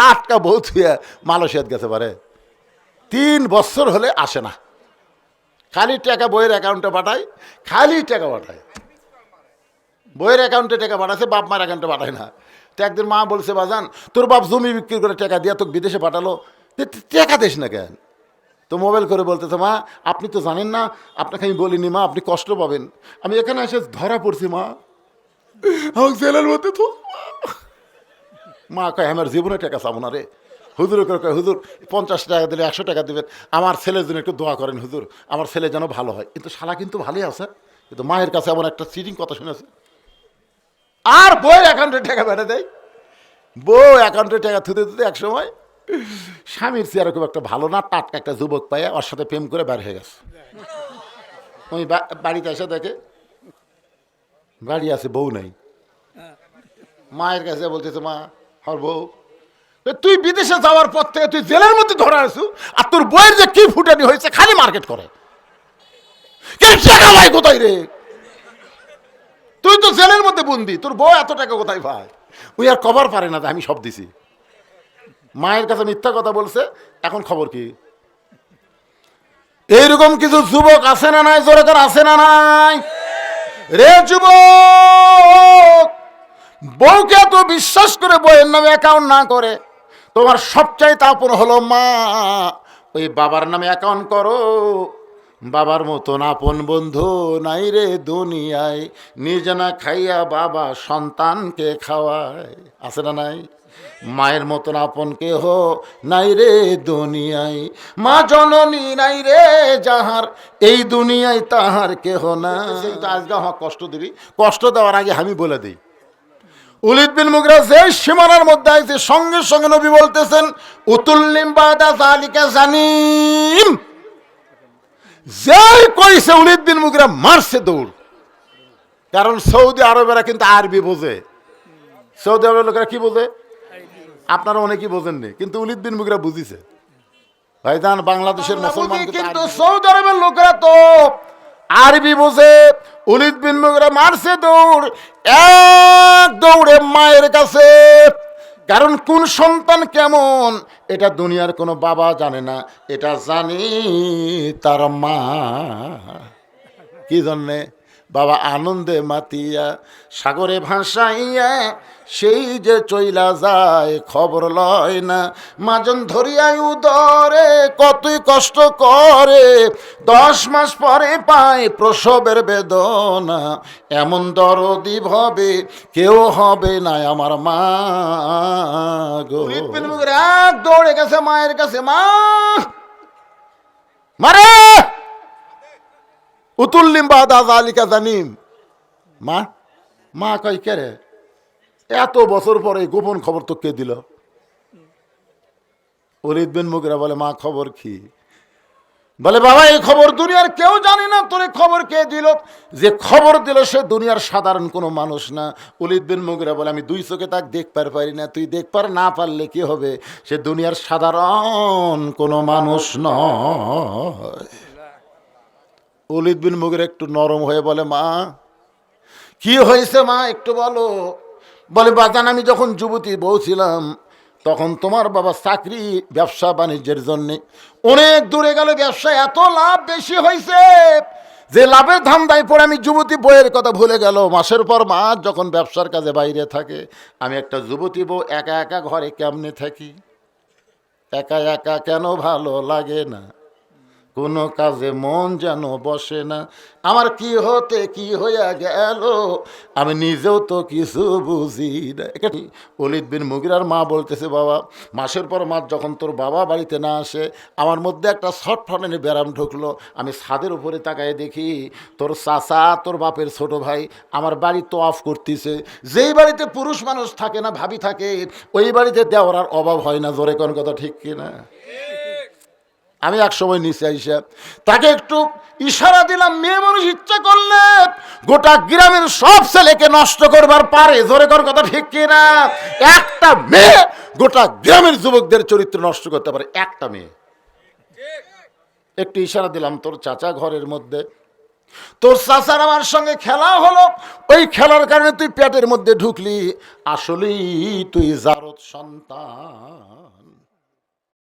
টাটকা বউ থুয়ে মালয়েশিয়াত গেছে পারে। তিন বছর হলে আসে না। খালি টাকা বইয়ের অ্যাকাউন্টে পাঠায়, খালি টাকা পাঠায়। বইয়ের অ্যাকাউন্টে টাকা পাঠাচ্ছে বাপ মার অ্যাকাউন্টে পাঠায় না। তো একদিন মা বলছে, বাজান, তোর বাপ জমি বিক্রি করে টাকা দিয়ে তোকে বিদেশে পাঠালো। টাকা দিস না কেন? তো মোবাইল করে বলতেছে, মা, আপনি তো জানেন না, আপনাকে আমি বলিনি, মা, আপনি কষ্ট পাবেন। আমি এখানে এসে ধরা পড়ছি, মা। আমার জেলের মধ্যে তো মা কয়, আমার জীবনে টাকা চাবো না রে। হুজুর করে কয়, হুজুর, পঞ্চাশ টাকা দিলে একশো টাকা দেবেন। আমার ছেলের জন্য একটু দোয়া করেন হুজুর। আমার ছেলে যেন ভালো হয়। কিন্তু শালা কিন্তু ভালোই আছে। কিন্তু মায়ের কাছে এমন একটা চিটিং কথা শুনেছে। আর বইয়ের অ্যাকাউন্টে টাকা বেড়ে দেয়। বউ অ্যাকাউন্টে টাকা থুতে থুতে এক সময় স্বামীর চেয়ারে খুব একটা ভালো না, টাটকা একটা যুবক পাইয়া ওর সাথে প্রেম করে বের হয়ে গেছে। ওই বাড়িতে এসে দেখে বাড়ি আছে, বউ নাই। মায়ের কাছে বলতেছে, মা হর বউ তুই বিদেশে যাওয়ার পর থেকে তুই জেলের মধ্যে ধরে আসু আর তোর বইয়ের যে কি ফুটানি হয়েছে খালি মার্কেট করে। টাকা ভাই কোথায় রে? তুই তো জেলের মধ্যে বন্দি, তোর বউ এত টাকা কোথায় ভাই ওই আর কভার পারে না আমি সব দিছি। মায়ের কাছে মিথ্যা কথা বলছে, এখন খবর কি? এইরকম কিছু যুবক আছে না নাই? জোরে আছে না নাই? রে যুবক! বউকে এত বিশ্বাস করে বইয়ের নামে অ্যাকাউন্ট না করে তোমার সবচাইতে আপন হলো মা। ওই বাবার নামে অ্যাকাউন্ট করো। বাবার মতন আপন বন্ধু নাই রে দুনিয়ায় নিজে না খাইয়া বাবা সন্তানকে খাওয়ায়। আছে না নাই? মায়ের মতন আপন কেহ নাই রে দুনিয়ায়। মা জননী নাই রে যাহার এই দুনিয়ায় তাহার কেহ না আজকে হ্যাঁ কষ্ট দিবি। কষ্ট দেওয়ার আগে আমি বলে দিই। উলিদ বিন মুগরা যে সীমানার মধ্যে আছে সঙ্গে সঙ্গে নবী বলতেছেন উতুল্লিম বাদা জালিকা জানিম। কইছে উলিদ বিন মুগরা মারছে দৌড়। কারণ সৌদি আরবেরা কিন্তু আরবি বোঝে। সৌদি আরবের লোকেরা কি বোঝে? আপনারা অনেকেই বোঝেননি কিন্তু উলিদ বিন মুগরা বুঝিছে। ভাইজান বাংলাদেশের মুসলমান কিন্তু সৌদি আরবের লোকেরা তো আরবি বোঝে উলিদ বিন মুগরা মারছে দৌড়। এক দৌড়ে মায়ের কাছে। কারণ কোন সন্তান কেমন? এটা দুনিয়ার কোনো বাবা জানে না। এটা জানি তার মা। কি জন্যে? বাবা আনন্দে মাতিয়া সাগরে ভাসাইয়া সেই যে চইলা যায় খবর লয় না। মাজন ধরিয়াই উদরে কতই কষ্ট করে। দশ মাস পরে পায় প্রসবের বেদনা। এমন দরদি ভবে কেউ হবে না আমার মা গো। দৌড়ে গেছে মায়ের কাছে মা! মারে! উতুল্লিম বাদা জালিকা জানিম। মা মা কই কে রে? এত বছর পরে গোপন খবর তো কে দিল। ওরিদ বিন মুগরা বলে, মা, খবর কি? বলে, বাবা, এই খবর দুনিয়ার কেউ জানে না, তোর খবর কে দিল? যে খবর দিল সে দুনিয়ার সাধারণ কোনো মানুষ না। উলিদ বিন মুগরা বলে, আমি দুই চোখে তাক দেখবার পারি না, তুই দেখবার না পারলে কি হবে? সে দুনিয়ার সাধারণ কোনো মানুষ নয়। উলিদ বিন মুগের একটু নরম হয়ে বলে, মা, কি হয়েছে মা, একটু বলো। বলে, বাজান, আমি যখন যুবতী বউ ছিলাম, তখন তোমার বাবা চাকরি, ব্যবসা, বাণিজ্যের জন্যে অনেক দূরে গেল, ব্যবসা এত লাভ বেশি হয়েছে যে লাভের ধান্দায় পড়ে আমি যুবতী বইয়ের কথা ভুলে গেল। মাসের পর মাস যখন ব্যবসার কাজে বাইরে থাকে, আমি একটা যুবতী বউ একা একা ঘরে কেমনে থাকি? একা একা কেন ভালো লাগে না? কোনো কাজে মন যেন বসে না। আমার কি হতে, কি হইয়া গেল? আমি নিজেও তো কিছু বুঝি না। অলিদ বিন মুগিরার মা বলতেছে, বাবা, মাসের পর মাস যখন তোর বাবা বাড়িতে না আসে, আমার মধ্যে একটা শর্ট ফাটানি ব্যারাম ঢুকলো। আমি ছাদের উপরে তাকায় দেখি, তোর চাচা, তোর বাপের ছোট ভাই আমার বাড়ি তো অফ করতেছে। যেই বাড়িতে পুরুষ মানুষ থাকে না, ভাবি থাকে, ওই বাড়িতে দেওয়ার অভাব হয় না। জোরে কোন কথা ঠিক কিনা? আমি এক সময় নিচে আইসা তাকে একটু ইশারা দিলাম, মেয়ে মানুষ, ইচ্ছা করলে গোটা গ্রামের সব ছেলেকে নষ্ট করবার পারে, জোরে কর কথা ঠিক কিনা? একটা মেয়ে গোটা গ্রামের যুবকদের চরিত্র নষ্ট করতে পারে, একটা মেয়ে। একটু ইশারা দিলাম, তোর চাচা ঘরের মধ্যে, তোর চাচার আমার সঙ্গে খেলা হলো, ওই খেলার কারণে তুই পেটের মধ্যে ঢুকলি, আসলেই তুই জারদ সন্তান।